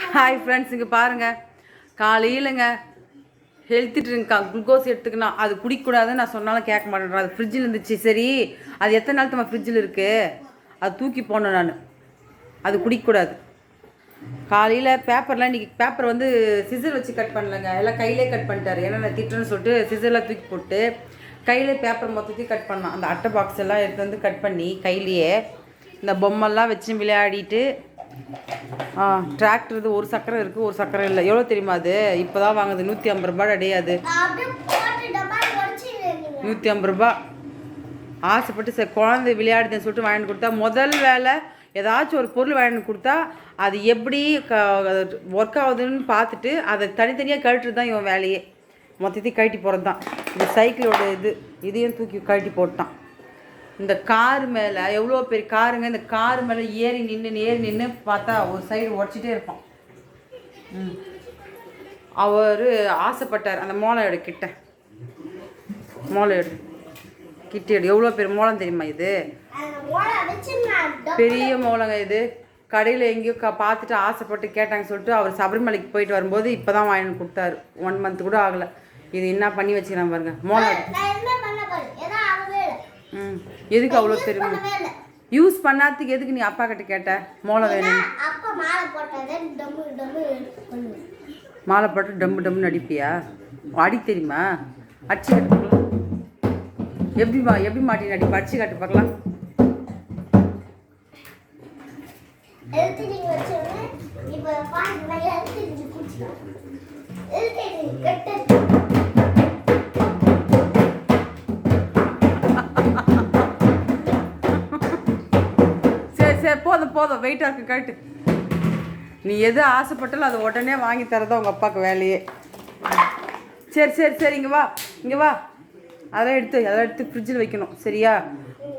Hi friends இங்கே பாருங்கள் காலையிலங்க healthy ட்ரிங்க்கா glucose எடுத்துக்கணும் அது குடிக்கக்கூடாதுன்னு நான் சொன்னாலும் கேட்க மாட்டேன் அது ஃப்ரிட்ஜில் இருந்துச்சு. சரி அது எத்தனை நாள் நம்ம ஃப்ரிட்ஜில் இருக்குது அது தூக்கி போனேன் நான். அது குடிக்கக்கூடாது காலையில் பேப்பர்லாம் இன்றைக்கி பேப்பர் வந்து சிசர் வச்சு கட் பண்ணலங்க. எல்லாம் கையிலே கட் பண்ணிட்டாரு. ஏன்னா நான் திட்டுறேன்னு சொல்லிட்டு சிசர்லாம் தூக்கி போட்டு கையிலே பேப்பர் மொத்தத்தையும் கட் பண்ணான் அந்த அட்டை பாக்ஸ் எல்லாம் எடுத்து வந்து கட் பண்ணி கையிலேயே இந்த பொம்மெல்லாம் வச்சு விளையாடிட்டு ஆ டிராக்டர் இது ஒரு சக்கரம் இருக்குது ஒரு சக்கரம் இல்லை. எவ்வளோ தெரியுமா அது? இப்போ தான் வாங்குது. நூற்றி ஐம்பது ரூபாய் அடையாது. நூற்றி ஐம்பது ரூபா ஆசைப்பட்டு சரி குழந்தை விளையாடுதுன்னு சொல்லிட்டு வாங்கிட்டு கொடுத்தா முதல் வேலை ஏதாச்சும் ஒரு பொருள் வாங்கிட்டு கொடுத்தா அது எப்படி க ஒர்க் ஆகுதுன்னு பார்த்துட்டு அதை தனித்தனியாக கழட்டுறது தான் இவன் வேலையே. மொத்தத்தையும் கழட்டி போகிறது தான் இந்த சைக்கிளோட இது. இதையும் தூக்கி கழட்டி போட்டான் இந்த கார் மேலே எவ்வளோ பெரிய காருங்க இந்த கார் மேலே ஏறி நின்று ஏறி நின்று பார்த்தா ஒரு சைடு உடச்சிட்டே இருப்பான். அவர் ஆசைப்பட்டார் அந்த மோளையோட கிட்ட. மோளையோட கிட்டியோட எவ்வளோ பெரிய மோளம் தெரியுமா இது? பெரிய மோளங்க இது. கடையில் எங்கேயோ க பார்த்துட்டு ஆசைப்பட்டு கேட்டாங்க சொல்லிட்டு அவர் சபரிமலைக்கு போயிட்டு வரும்போது இப்போ தான் வாங்கி கொடுத்தாரு. ஒன் மந்த் கூட ஆகலை. இது என்ன பண்ணி வச்சுக்கிறேன் பாருங்க மோளம் எடு. நான் என்ன பண்ண போறேன் ஏதோ ஆகவே இல்லை ம். எதுக்கு அவ்வளோ தெரியுமா யூஸ் பண்ணாததுக்கு எதுக்கு நீ அப்பா கிட்ட கேட்ட? மோளம் வேணும் மாலை போட்டு டம்மு டம்முன்னு அடிப்பியா? அடி தெரியுமா? அடிச்சு காட்டு பார்க்கலாம். எப்படி மா எப்படி மாட்டி அடிப்பா? அடிச்சு காட்டு பார்க்கலாம். இப்போ சரி போதும் போதும். வெயிட்டாக இருக்கு கேட்டு நீ எது ஆசைப்பட்டாலும் அதை உடனே வாங்கி தரதான் உங்கள் அப்பாவுக்கு வேலையே. சரி சரி சரி இங்கே வா இங்கே வா. அதெல்லாம் எடுத்து அதெல்லாம் எடுத்து ஃப்ரிட்ஜில் வைக்கணும் சரியா?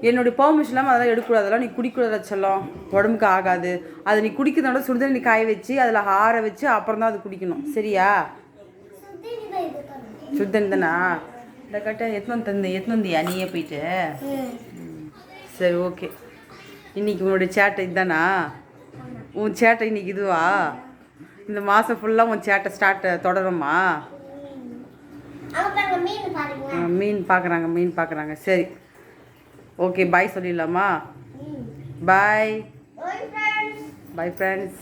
என்னுடைய பெர்மிஷன் இல்லாமல் அதெல்லாம் எடுக்கக்கூடாது. அதெல்லாம் நீ குடிக்கூடாது செல்லம் உடம்புக்கு ஆகாது. அது நீ குடிக்கிறதோட சுடுதண்ணி காய வச்சு அதில் ஆற வச்சு அப்புறம் தான் அது குடிக்கணும் சரியா? சுத்தண்ணி தானா? இந்த கட்ட எத்தனை தந்து எத்தனை வந்தியா நீயே போயிட்டு? சரி ஓகே. இன்னைக்கு உன்னோட சேட்டை இதுதானா உன் சேட்டை இன்னைக்கு இதுவா? இந்த மாதம் ஃபுல்லாக உன் சேட்டை ஸ்டார்ட் தொடருமா? மீன் பார்க்குறாங்க மீன் பார்க்குறாங்க சரி. ஓகே பாய் சொல்லிடலாமா? பாய் பாய் ஃப்ரெண்ட்ஸ்